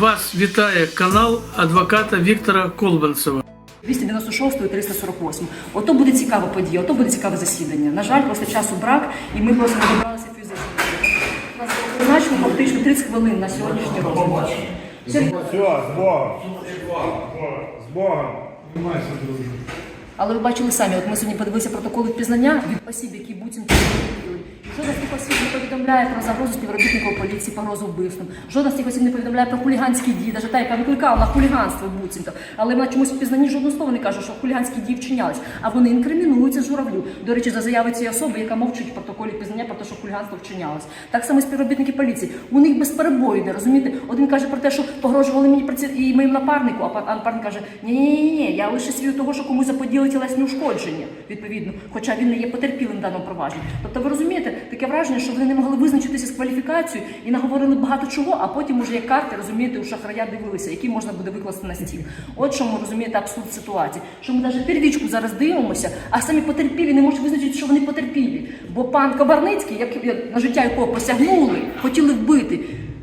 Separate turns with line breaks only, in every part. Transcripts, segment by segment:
Вас вітає канал адвоката Віктора Колбанцева.
296 і 348. Ото буде цікава подія, ото буде цікаве засідання. На жаль, просто часу брак, і ми просто не добралися фізично. У нас призначено фактично 30 хвилин на сьогоднішній розгляд. Все.
Все, з Богом. З Богом.
Але ви бачили самі, от ми сьогодні подивилися протоколи впізнання від осіб, які. І жодна з тих осіб не повідомляє про загрозу співробітників поліції, погрозу вбивством. Жодна з тих осіб не повідомляє про хуліганські дії, навіть та, яка викликала на хуліганство буцімто. Але вона чомусь в пізнанні жодного слова не каже, що хуліганські дії вчинялись. А вони інкримінуються журавлю. До речі, за заяви цієї особи, яка мовчить в протоколі впізнання про те, що хуліганство вчинялось. Так само співробітники поліції. У них безперебою йде, розумієте? Один каже про те, що погрожували мені праці- і моїм напарнику, а напарник каже: ні, ні, ні, ні, я лише свідок того, що комусь заподіли тілесні ушкодження, відповідно, хоча він не є потерпілим в даному провадженні. Тобто, ви розумієте, таке враження, що вони не могли визначитися з кваліфікацією і наговорили багато чого, а потім уже як карти, розумієте, у шахрая дивилися, які можна буде викласти на стіл. От чому розумієте абсурд ситуації. Що ми навіть первічку зараз дивимося, а самі потерпілі не можуть визначити, що вони потерпілі. Бо пан Кабарницький, як на життя якого посягнули, хотіли вбити.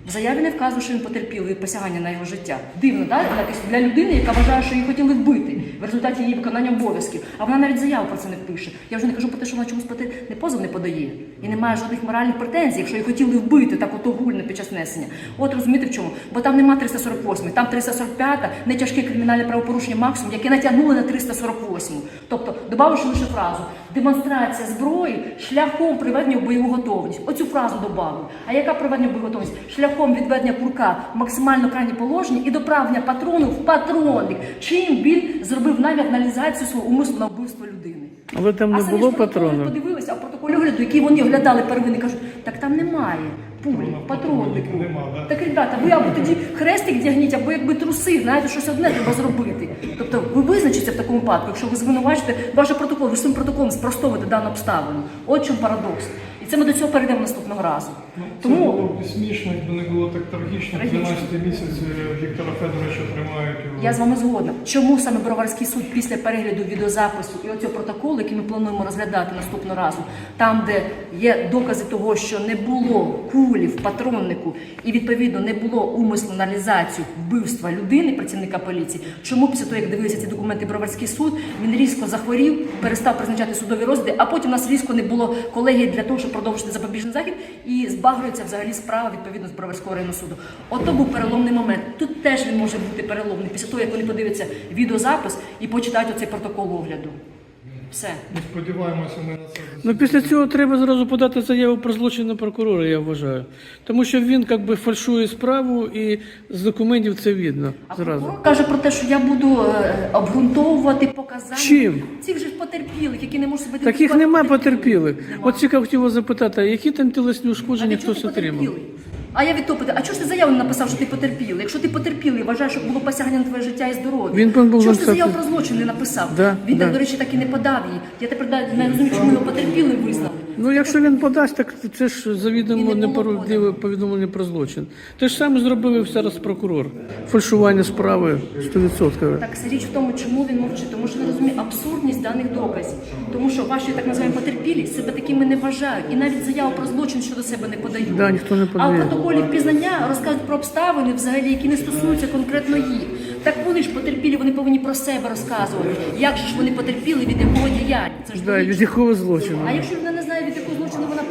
В заяві не вказує, що він потерпілий від посягання на його життя. Дивно? Якось для людини, яка вважає, що її хотіли вбити в результаті її виконання обов'язків. А вона навіть заяву про це не пише. Я вже не кажу про те, що вона чомусь поте- не позов не подає і не має жодних моральних претензій, якщо її хотіли вбити так ото гульно під час несення. От розумієте в чому? Бо там нема 348, там 345, не тяжке кримінальне правопорушення максимум, яке натягнули на 348. Тобто, додавши лише фразу демонстрація зброї шляхом приведення в бойову готовність. Оцю фразу додали. А яка приведення в бойову готовність? Шляхом відведення курка в максимально крайнє положення і доправлення патрону в патронник. Чим він зробив намір аналізацію свого умислу на вбивство людини.
Але там не
а
було патрону.
подивилися, а в протоколі огляду, який вони оглядали первини, кажуть, так там немає пулі, патроннику. Так, ребята, ви або тоді хрестик дягніть, або якби труси, знаєте, щось одне треба зробити. Тобто ви визначиться в такому випадку, якщо ви звинувачите ваш протокол, ви своїм протоколом спростовуєте дану обставину. От чим парадокс. Це ми до цього перейдемо наступного разу.
Ну, Це
Тому
було б смішно, якби не було так трагічно.
Трагічно.
12 місяць е, Віктора Федоровича тримають у
Я з вами згодна. Чому саме Броварський суд після перегляду відеозапису і оцього протоколу, який ми плануємо розглядати наступного разу, там, де є докази того, що не було кулі в патроннику і відповідно не було умислу на реалізацію вбивства людини, працівника поліції. Чому після того, як дивився ці документи Броварський суд, він різко захворів, перестав призначати судові розгляди, а потім у нас різко не було колегії для того, щоб продовжити запобіжний захід, і збагрується взагалі справа відповідно з Броварського районного суду. Ото був переломний момент. Тут теж він може бути переломний після того, як вони подивляться відеозапис і почитають оцей протокол огляду. Все.
Ну, Сподіваємося, ми на це.
Ну після цього треба зразу подати заяву про злочин на прокурора, я вважаю. Тому що він якби фальшує справу і з документів це видно
А
зразу.
прокурор каже про те, що я буду е, обґрунтовувати показання
Чим?
цих же ж потерпілих, які не можуть себе
Таких
ідентифікувати
нема
як
потерпілих.
Нема.
От цікаво хотіло запитати, а які там тілесні ушкодження хтось
ти
отримав?
А я від того питаю, а чого ж ти заяву не написав, що ти потерпілий? Якщо ти потерпілий, вважаєш, що було посягання на твоє життя і здоров'я.
Він був
чого ж ти
написати-
заяву про злочин не написав?
Да,
Він так,
да.
до речі, так і не подав її. Я тепер да- не розумію, чому його потерпілий визнали.
Ну, якщо він подасть, так це ж завідомо неправдиве повідомлення про злочин. Те ж саме зробив і зараз прокурор. Фальшування справи 100%.
Так річ в тому, чому він мовчить, тому що не розуміє абсурдність даних доказів. Тому що ваші так називаємо потерпілі себе такими не вважають. І навіть заяву про злочин щодо себе не подають.
Да, ніхто не
А в
подає.
Протоколі впізнання розказують про обставини, взагалі, які не стосуються конкретно їх. Так вони ж потерпілі, вони повинні про себе розказувати. Як же ж вони потерпіли, від якого діяння? Це ж
Да, від якого злочину?
А якщо вона не знає, від якого злочину вона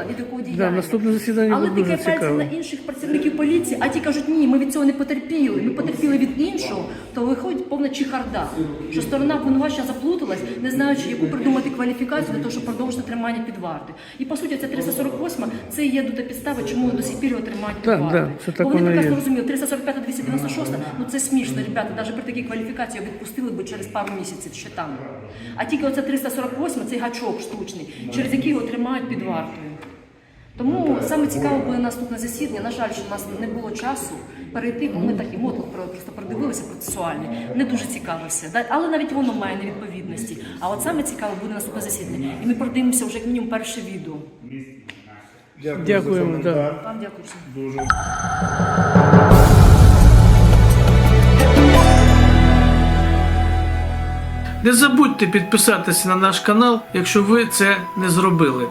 потерпіла, від якого діяння?
наступне засідання
Але
буде дуже
тикає пальцем
цікаво.
на інших працівників поліції, а ті кажуть, ні, ми від цього не потерпіли, ми потерпіли від іншого, то виходить повна чехарда, що сторона обвинувачення заплуталась, не знаючи, яку придумати кваліфікацію для того, щоб продовжити тримання під вартою. І по суті, ця 348 це є до та підстави, чому до сих пір його тримають під
Так,
вартою.
да, це так
Бо вони
воно
прекрасно
є.
розуміли, 345 296 ну це смішно, ребята, навіть при такій кваліфікації його відпустили би через пару місяців ще там. А тільки оце 348 цей гачок штучний, через який його тримають під вартою. Тому саме цікаво буде наступне засідання. На жаль, що в нас не було часу перейти, бо ми так і мотлох про- просто продивилися процесуальний. Не дуже цікаво все. Але навіть воно має невідповідності. А от саме цікаво буде наступне засідання. І ми продивимося вже як мінімум перше відео.
Дякую
Дякуємо,
за
да.
коментар.
Вам дякую всім.
Дуже.
Не забудьте підписатися на наш канал, якщо ви це не зробили.